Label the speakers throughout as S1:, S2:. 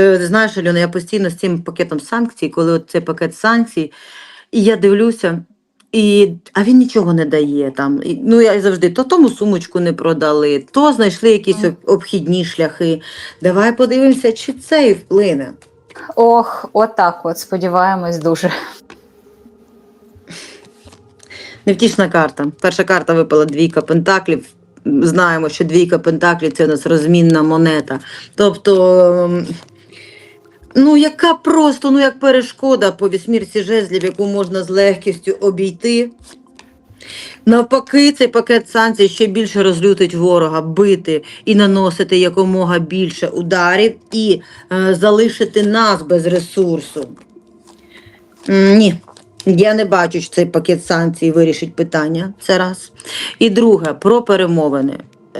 S1: Знаєш, Альона, я постійно з цим пакетом санкцій, коли от цей пакет санкцій, і я дивлюся, і, а він нічого не дає там. І, ну, я завжди то тому сумочку не продали, то знайшли якісь обхідні шляхи. Давай подивимося, чи це і вплине.
S2: Ох, отак от, сподіваємось дуже.
S1: Невтішна карта. Перша карта випала двійка пентаклів. Знаємо, що двійка пентаклів це у нас розмінна монета. Тобто, ем, ну яка просто, ну як перешкода по вісьмірці жезлів, яку можна з легкістю обійти. Навпаки, цей пакет санкцій ще більше розлютить ворога, бити і наносити якомога більше ударів і е, залишити нас без ресурсу. Ні, я не бачу, що цей пакет санкцій вирішить питання. Це раз. І друге, про перемовини.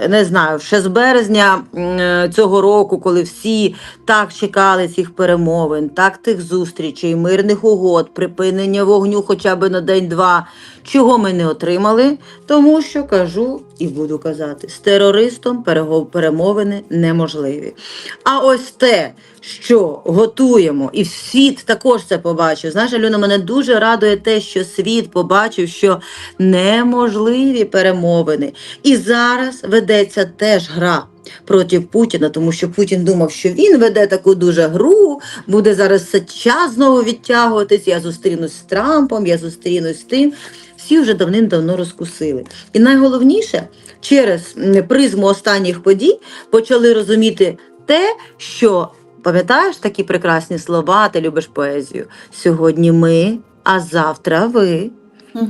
S1: Не знаю, ще з березня е, цього року, коли всі так чекали цих перемовин, так тих зустрічей, мирних угод, припинення вогню хоча б на день-два. Чого ми не отримали? Тому що кажу і буду казати, з терористом перемовини неможливі. А ось те, що готуємо, і світ також це побачив. Знаєш, Альона, мене дуже радує те, що світ побачив, що неможливі перемовини. І зараз ведеться теж гра. Проти Путіна, тому що Путін думав, що він веде таку дуже гру, буде зараз час знову відтягуватись. Я зустрінусь з Трампом, я зустрінусь з тим. Всі вже давним-давно розкусили. І найголовніше, через призму останніх подій почали розуміти те, що пам'ятаєш такі прекрасні слова, ти любиш поезію. Сьогодні ми, а завтра ви.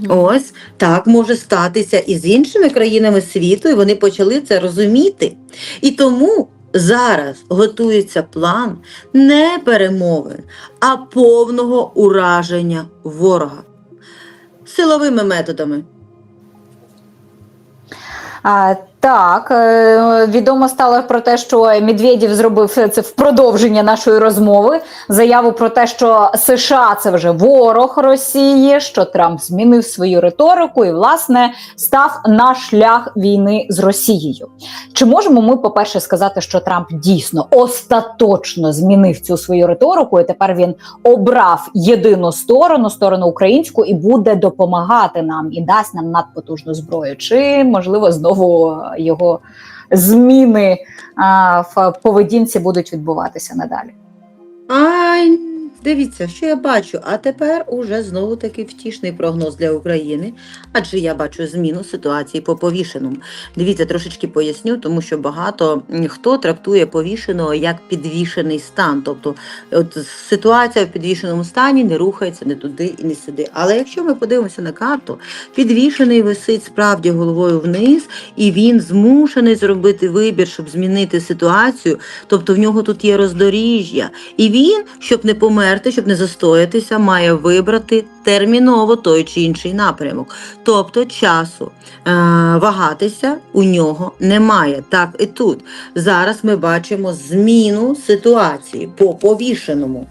S1: Ось так може статися і з іншими країнами світу, і вони почали це розуміти. І тому зараз готується план не перемовин, а повного ураження ворога силовими методами.
S2: А, так, е, відомо стало про те, що Медведєв зробив це в продовження нашої розмови. Заяву про те, що США це вже ворог Росії, що Трамп змінив свою риторику і, власне, став на шлях війни з Росією. Чи можемо ми, по-перше, сказати, що Трамп дійсно остаточно змінив цю свою риторику, і тепер він обрав єдину сторону, сторону українську, і буде допомагати нам і дасть нам надпотужну зброю? Чи можливо знову його зміни в поведінці будуть відбуватися надалі?
S1: Дивіться, що я бачу. А тепер уже знову таки втішний прогноз для України, адже я бачу зміну ситуації по повішеному. Дивіться, трошечки поясню, тому що багато хто трактує повішеного як підвішений стан. Тобто, от ситуація в підвішеному стані не рухається не туди і не сюди. Але якщо ми подивимося на карту, підвішений висить справді головою вниз, і він змушений зробити вибір, щоб змінити ситуацію. Тобто в нього тут є роздоріжжя. І він, щоб не померти, щоб не застоятися, має вибрати терміново той чи інший напрямок. Тобто часу е, вагатися у нього немає. Так і тут. Зараз ми бачимо зміну ситуації по повішеному.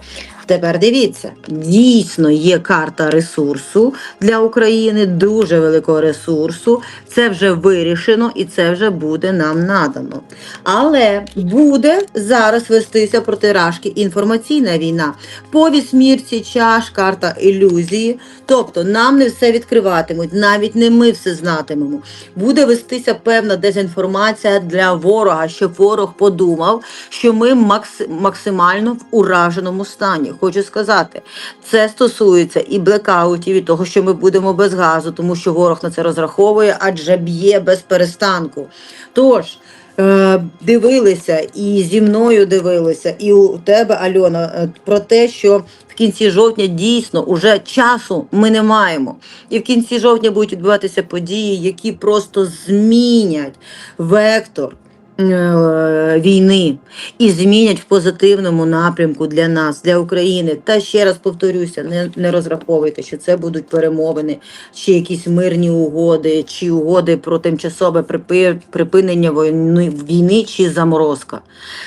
S1: Тепер дивіться, дійсно є карта ресурсу для України, дуже великого ресурсу. Це вже вирішено і це вже буде нам надано. Але буде зараз вестися проти Рашки інформаційна війна. По вісьмірці чаш, карта ілюзії. Тобто нам не все відкриватимуть, навіть не ми все знатимемо. Буде вестися певна дезінформація для ворога, щоб ворог подумав, що ми макс- максимально в ураженому стані. Хочу сказати, це стосується і блекаутів, і того, що ми будемо без газу, тому що ворог на це розраховує, адже б'є без перестанку. Тож. е, Дивилися і зі мною дивилися, і у тебе, Альона, е, про те, що в кінці жовтня дійсно уже часу ми не маємо. І в кінці жовтня будуть відбуватися події, які просто змінять вектор війни і змінять в позитивному напрямку для нас, для України. Та ще раз повторюся, не, не розраховуйте, що це будуть перемовини, чи якісь мирні угоди, чи угоди про тимчасове припи- припинення війни, війни чи заморозка.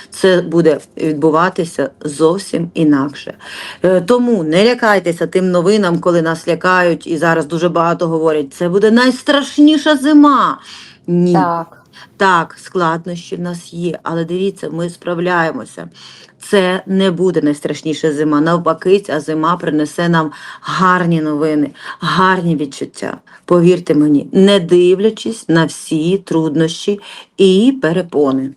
S1: Це буде відбуватися зовсім інакше. Е, Тому не лякайтеся тим новинам, коли нас лякають, і зараз дуже багато говорять, це буде найстрашніша зима. Ні.
S2: Так.
S1: Так, складнощі в нас є, але дивіться, ми справляємося. Це не буде найстрашніша зима. Навпаки, ця зима принесе нам гарні новини, гарні відчуття. Повірте мені, не дивлячись на всі труднощі і перепони.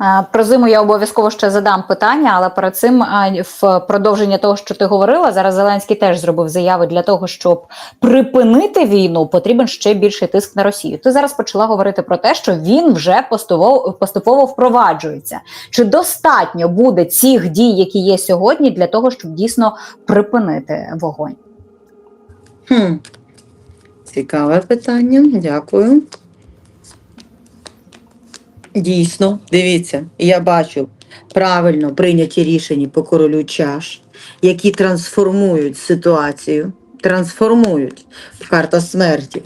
S2: Е, Про зиму я обов'язково ще задам питання, але перед цим е, в продовження того, що ти говорила, зараз Зеленський теж зробив заяви для того, щоб припинити війну, потрібен ще більший тиск на Росію. Ти зараз почала говорити про те, що він вже поступово, поступово впроваджується. Чи достатньо буде цих дій, які є сьогодні, для того, щоб дійсно припинити вогонь?
S1: Хм. Цікаве питання, дякую. Дійсно, дивіться, я бачу правильно прийняті рішення по королю чаш, які трансформують ситуацію, трансформують карта смерті.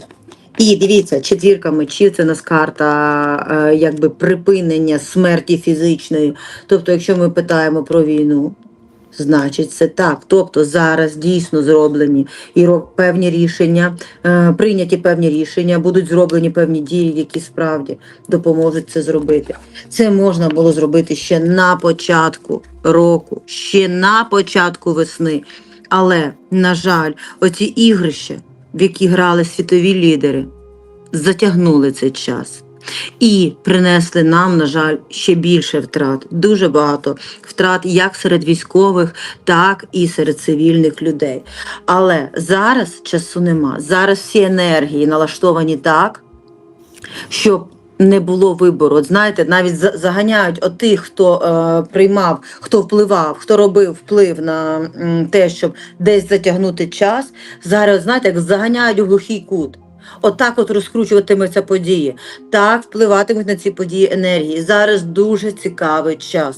S1: І дивіться, четвірка мечів це у нас карта е, якби припинення смерті фізичної. Тобто, якщо ми питаємо про війну, значить це так. Тобто зараз дійсно зроблені і певні рішення, е, прийняті певні рішення, будуть зроблені певні дії, які справді допоможуть це зробити. Це можна було зробити ще на початку року, ще на початку весни. Але, на жаль, оці ігрища, в які грали світові лідери, затягнули цей час. І принесли нам, на жаль, ще більше втрат. Дуже багато втрат як серед військових, так і серед цивільних людей. Але зараз часу нема. Зараз всі енергії налаштовані так, щоб не було вибору. От знаєте, навіть заганяють от тих, хто е, приймав, хто впливав, хто робив вплив на м, те, щоб десь затягнути час. Зараз, знаєте, як заганяють у глухий кут. Отак от розкручуватимуться події. Так впливатимуть на ці події енергії. Зараз дуже цікавий час.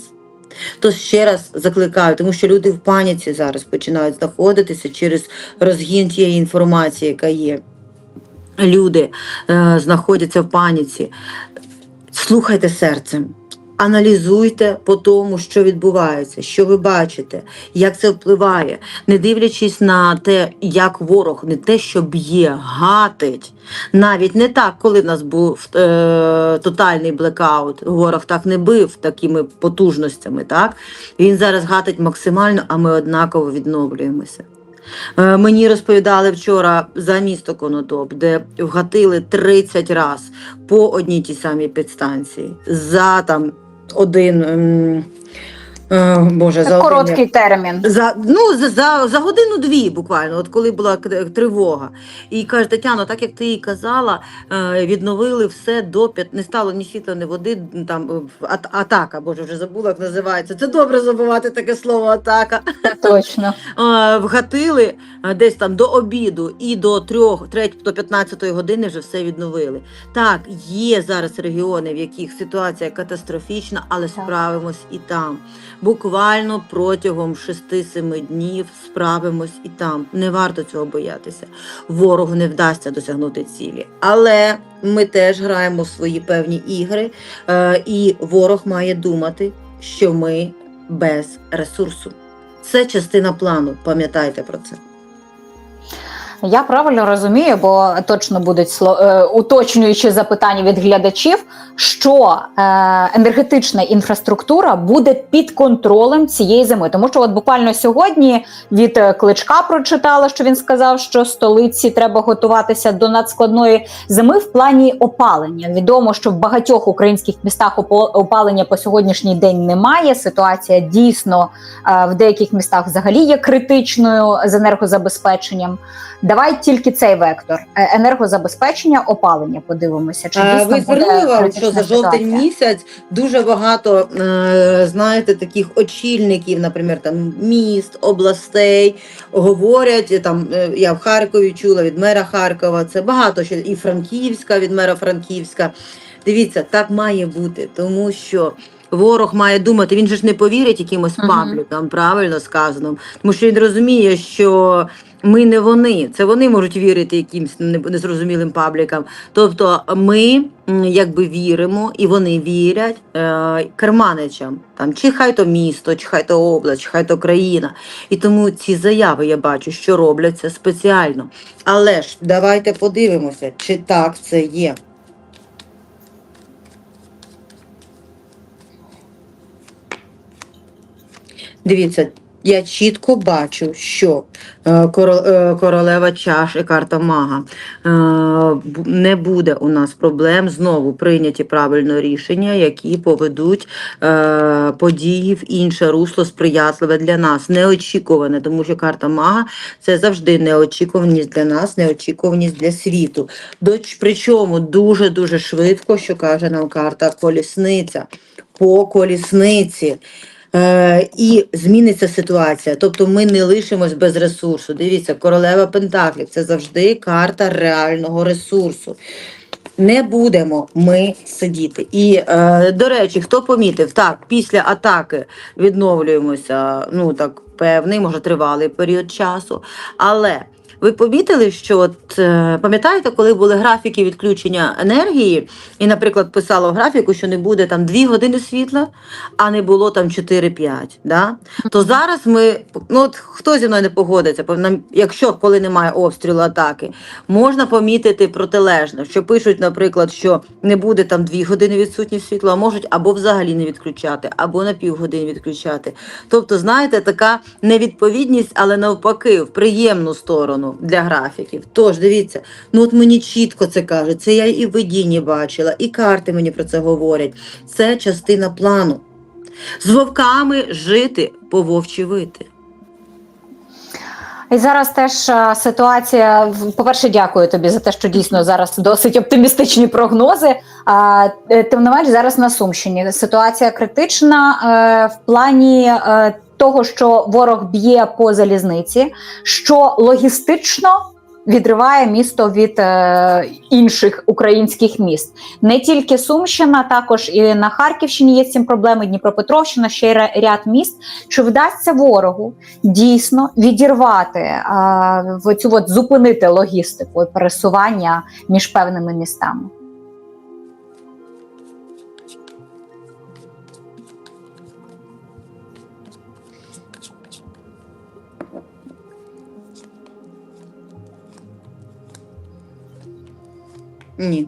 S1: То ще раз закликаю, тому що люди в паніці зараз починають знаходитися через розгін тієї інформації, яка є. Люди е, знаходяться в паніці. Слухайте серцем, аналізуйте по тому, що відбувається, що ви бачите, як це впливає, не дивлячись на те, як ворог не те, що б'є, гатить. Навіть не так, коли в нас був е, тотальний блекаут, ворог так не бив такими потужностями. Так? Він зараз гатить максимально, а ми однаково відновлюємося. Е, Мені розповідали вчора за місто Конотоп, де вгатили 30 раз по одній тій самій підстанції. За там один. Е, Боже, за один,
S2: короткий термін.
S1: за, ну, за, за, за годину-дві буквально, от коли була к- тривога. І каже, Тетяно, так як ти і казала, е, відновили все до п'ят... не стало ні світла, ні води, там е, ат- атака, боже, вже забула, як називається. Це добре забувати таке слово атака.
S2: Точно.
S1: Е, Вгатили е, десь там до обіду і до 3, 3 до 15 години вже все відновили. Так, є зараз регіони, в яких ситуація катастрофічна, але справимось і там. Буквально протягом 6-7 днів справимось і там. Не варто цього боятися. Ворогу не вдасться досягнути цілі. Але ми теж граємо свої певні ігри, е, і ворог має думати, що ми без ресурсу. Це частина плану. Пам'ятайте про це.
S2: Я правильно розумію, бо точно будуть е, уточнюючі запитання від глядачів, що е, енергетична інфраструктура буде під контролем цієї зими. Тому що, от буквально сьогодні від е, кличка прочитала, що він сказав, що столиці треба готуватися до надскладної зими в плані опалення. Відомо, що в багатьох українських містах опалення по сьогоднішній день немає. Ситуація дійсно в деяких містах взагалі є критичною з енергозабезпеченням. Давай тільки цей вектор Е, енергозабезпечення, опалення. Подивимося, чи
S1: А
S2: дійсно
S1: ви звернули увагу, що за жовтень місяць дуже багато е, знаєте таких очільників, наприклад, там міст, областей говорять е, там. е, Я в Харкові чула від мера Харкова. Це багато що і Франківська від мера Франківська. Дивіться, так має бути, тому що. Ворог має думати, він же ж не повірить якимось паблікам, правильно сказано, тому що він розуміє, що ми не вони, це вони можуть вірити якимсь незрозумілим паблікам. Тобто ми якби віримо, і вони вірять е, керманичам, там чи хай то місто, чи хай то область, чи хай то країна. І тому ці заяви я бачу, що робляться спеціально. Але ж давайте подивимося, чи так це є. Дивіться, я чітко бачу, що е, е, королева чаш і карта мага е, не буде у нас проблем знову прийняті правильно рішення, які поведуть події в інше русло сприятливе для нас, неочікуване, тому що карта мага це завжди неочікуваність для нас, неочікуваність для світу. Причому дуже дуже швидко, що каже нам карта колісниця по колісниці. Е, і зміниться ситуація. Тобто ми не лишимось без ресурсу. Дивіться, королева Пентаклів це завжди карта реального ресурсу. Не будемо ми сидіти. І, е, до речі, хто помітив, так, після атаки відновлюємося, ну так, певний, може, тривалий період часу. Але ви помітили, що от е, пам'ятаєте, коли були графіки відключення енергії, і, наприклад, писало в графіку, що не буде там 2 години світла, а не було там 4-5. Да? То зараз ми, ну от хто зі мною не погодиться, якщо коли немає обстрілу атаки, можна помітити протилежно, що пишуть, наприклад, що не буде там 2 години відсутність світла, а можуть або взагалі не відключати, або на півгодини відключати. Тобто, знаєте, така невідповідність, але навпаки, в приємну сторону для графіків. Тож дивіться, ну от мені чітко це кажуть, це я і в видінні бачила, і карти мені про це говорять. Це частина плану. З вовками жити, по вовчі вити.
S2: І зараз теж е, ситуація. По-перше, дякую тобі за те, що дійсно зараз досить оптимістичні прогнози. А е, тим не менш, зараз на Сумщині ситуація критична е, в плані того, що ворог б'є по залізниці, що логістично. Відриває місто від е, інших українських міст. Не тільки Сумщина, також і на Харківщині є з цим проблеми. Дніпропетровщина, ще й ряд міст. Чи вдасться ворогу дійсно відірвати а, в цю от зупинити логістику і пересування між певними містами.
S1: Ні.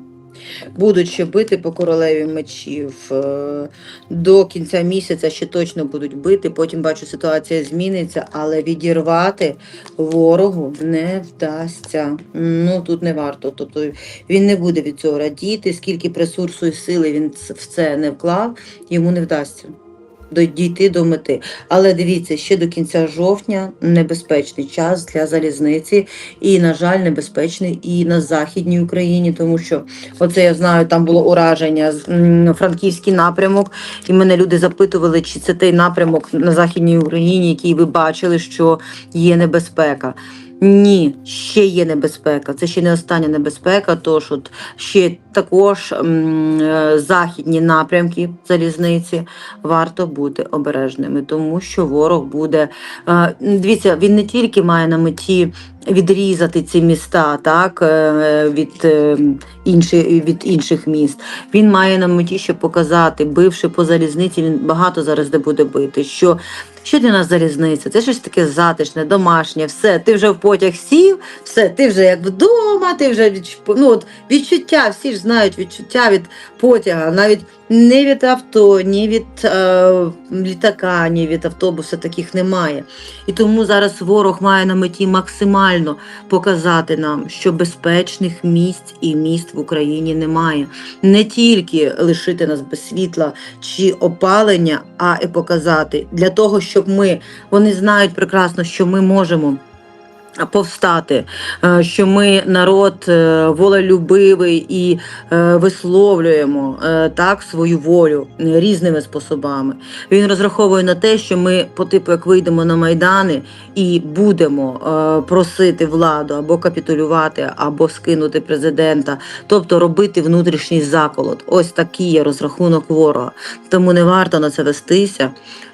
S1: Будуть ще бити по королеві мечів. е, До кінця місяця ще точно будуть бити. Потім бачу, ситуація зміниться, але відірвати ворогу не вдасться. Ну тут не варто. Тобто він не буде від цього радіти, скільки б ресурсу і сили він в це не вклав, йому не вдасться. Дійти до мети. Але дивіться, ще до кінця жовтня небезпечний час для залізниці, і, на жаль, небезпечний і на Західній Україні, тому що Оце я знаю, там було ураження франківський напрямок, і мене люди запитували, чи це той напрямок на Західній Україні, який ви бачили, що є небезпека. Ні, ще є небезпека. Це ще не остання небезпека, тож от ще також м, е, західні напрямки залізниці варто бути обережними, тому що ворог буде. е, Дивіться, він не тільки має на меті відрізати ці міста, так е, від е, інші, від інших міст. Він має на меті, щоб показати, бивши по залізниці, він багато зараз де буде бити. Що, що для нас залізниця? Це щось таке затишне, домашнє, все. Ти вже в потяг сів, все, ти вже як вдома, ти вже відч... ну, от, відчуття, всі ж знають відчуття від потяга, навіть не від авто, ні від е, літака, ні від автобуса таких немає. І тому зараз ворог має на меті максимально показати нам, що безпечних місць і міст в Україні немає. Не тільки лишити нас без світла чи опалення, а і показати для того, щоб ми вони знають прекрасно, що ми можемо. Повстати, е, що ми народ е, волелюбивий і е, висловлюємо так свою волю різними способами. Він розраховує на те, що ми, по типу, як вийдемо на майдани і будемо просити владу або капітулювати, або скинути президента, тобто робити внутрішній заколот. Ось такий є розрахунок ворога. Тому не варто на це вестися.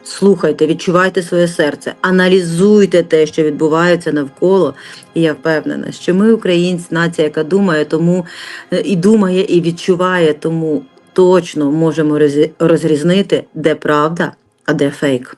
S1: Слухайте, відчувайте своє серце, аналізуйте те, що відбувається навколо. І я впевнена, що ми, українці, нація, яка думає, тому е, і думає, і відчуває, тому точно можемо розрізнити, де правда, а де фейк.